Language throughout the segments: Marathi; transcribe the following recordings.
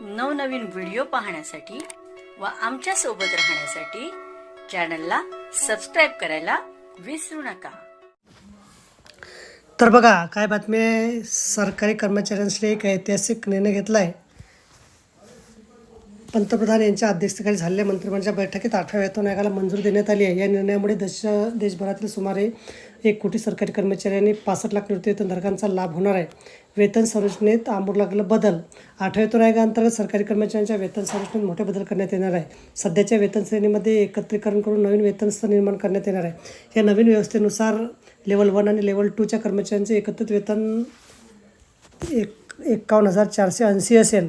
नवनवीन व्हिडिओ पाहण्यासाठी व आमच्यासोबत राहण्यासाठी चॅनलला सबस्क्राईब करायला विसरू नका. तर बघा काय बातमी आहे? सरकारी कर्मचाऱ्यांसाठी एक ऐतिहासिक निर्णय घेतला आहे पंतप्रधान यांच्या अध्यक्षतेखाली झालेल्या मंत्रिमंडळाच्या बैठकीत आठव्या वेतन आयोगाला मंजुरी देण्यात आली आहे. या निर्णयामुळे देश देशभरातील सुमारे एक कोटी सरकारी कर्मचाऱ्यांनी पासष्ट लाख निवृत्तीवेतनधारकांचा लाभ होणार आहे. वेतन संरचनेत आमूर लागलेला बदल. आठव्या वेतन आयोगाअंतर्गत सरकारी कर्मचाऱ्यांच्या वेतन संरचनेत मोठे बदल करण्यात येणार आहे. सध्याच्या वेतन श्रेणीमध्ये एकत्रीकरण करून नवीन वेतन स्तर निर्माण करण्यात येणार आहे. या नवीन व्यवस्थेनुसार लेवल वन आणि लेवल टूच्या कर्मचाऱ्यांचे एकत्रित वेतन एक एकावन्न हजार चारशे ऐंशी असेल.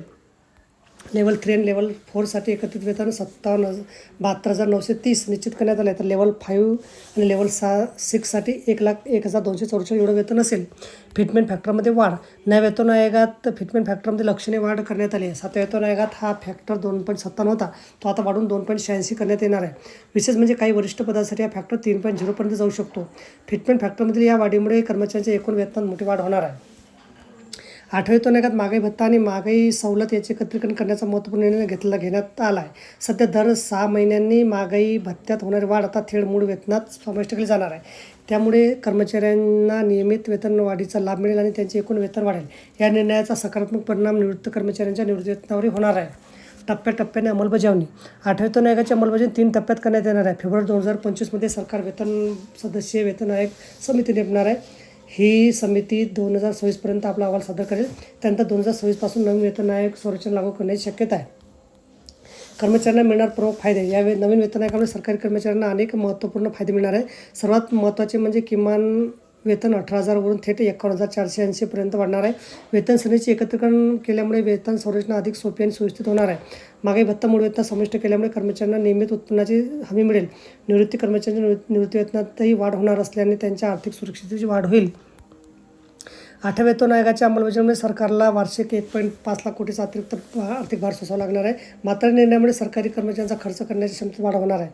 लेवल थ्री आणि लेवल फोरसाठी एकत्रित वेतन सत्तावन्न हजार बहात्तर हजार नऊशे तीस निश्चित करण्यात आले. तर लेवल फाईव्ह आणि लेवल सा सिक्ससाठी एक लाख एक हजार दोनशे चौसष्ट एवढं वेतन असेल. फिटमेंट फॅक्टरमध्ये वाढ. नव्या वेतन आयोगात फिटमेंट फॅक्टरमध्ये लक्षणीय वाढ करण्यात आली आहे. सातव्या वेतन आयोगात हा फॅक्टर दोन पॉईंट सत्तावन्न होता. तो आता वाढून दोन पॉईंट शहाऐंशी करण्यात येणार आहे. विशेष म्हणजे काही वरिष्ठ पदासाठी हा फॅक्टर तीन पॉईंट झिरोपर्यंत जाऊ शकतो. फिटमेंट फॅक्टरमधील या वाढीमुळे कर्मचाऱ्यांच्या एकूण वेतनात मोठी वाढ होणार आहे. आठव्या वेतनागात महागाई भत्ता आणि महागाई सवलत याचे एकत्रीकरण करण्याचा महत्त्वपूर्ण निर्णय घेतला घेण्यात आला आहे सध्या दर सहा महिन्यांनी महागाई भत्त्यात होणारी वाढ आता थेट मूळ वेतनात समाविष्ट केली जाणार आहे. त्यामुळे कर्मचाऱ्यांना नियमित वेतन वाढीचा लाभ मिळेल आणि त्यांचे एकूण वेतन वाढेल. या निर्णयाचा सकारात्मक परिणाम निवृत्त कर्मचाऱ्यांच्या निवृत्ती वेतनावर होणार आहे. टप्प्याटप्प्याने अंमलबजावणी. आठव्या वेतन आयोगाची अंमलबजावणी तीन टप्प्यात करण्यात येणार आहे. फेब्रुवारी दोन हजार पंचवीसमध्ये सरकार वेतन सदस्य वेतन आयोग समिती नेमणार आहे. ही समिती दोन हजार सव्वीसपर्यंत आपला अहवाल सादर करेल. त्यानंतर दोन हजार सव्वीसपासून नवीन वेतन आयोग संरचना लागू करण्याची शक्यता आहे. कर्मचाऱ्यांना मिळणार प्रमुख फायदे. या नवीन वेतन आयोगामुळे सरकारी कर्मचाऱ्यांना अनेक महत्त्वपूर्ण फायदे मिळणार आहे सर्वात महत्त्वाचे म्हणजे किमान वेतन अठरा हजारवरून थेट एकावन्न हजार चारशे ऐंशीपर्यंत वाढणार आहे. वेतन श्रेणीचे एकत्रीकरण केल्यामुळे वेतन संरचना अधिक सोपी आणि सुव्यवस्थित होणार आहे. मागे भत्ता मूळ वेतन समाविष्ट केल्यामुळे कर्मचाऱ्यांना नियमित उत्पन्नाची हमी मिळेल. निवृत्ती कर्मचाऱ्यांच्या निवृत्ती वेतनातही वाढ होणार असल्याने त्यांच्या आर्थिक सुरक्षिततेची वाढ होईल. आठव्या वेतन आयोगाच्या अंमलबजावणीमुळे सरकारला वार्षिक एक पॉईंट पाच लाख कोटीचा अतिरिक्त आर्थिक भार सोसावा लागणार आहे. मात्र निर्णयामुळे सरकारी कर्मचाऱ्यांचा खर्च करण्याची क्षमता वाढ होणार आहे.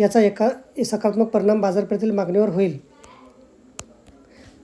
याचा एका सकारात्मक परिणाम बाजारपेठेतील मागणीवर होईल.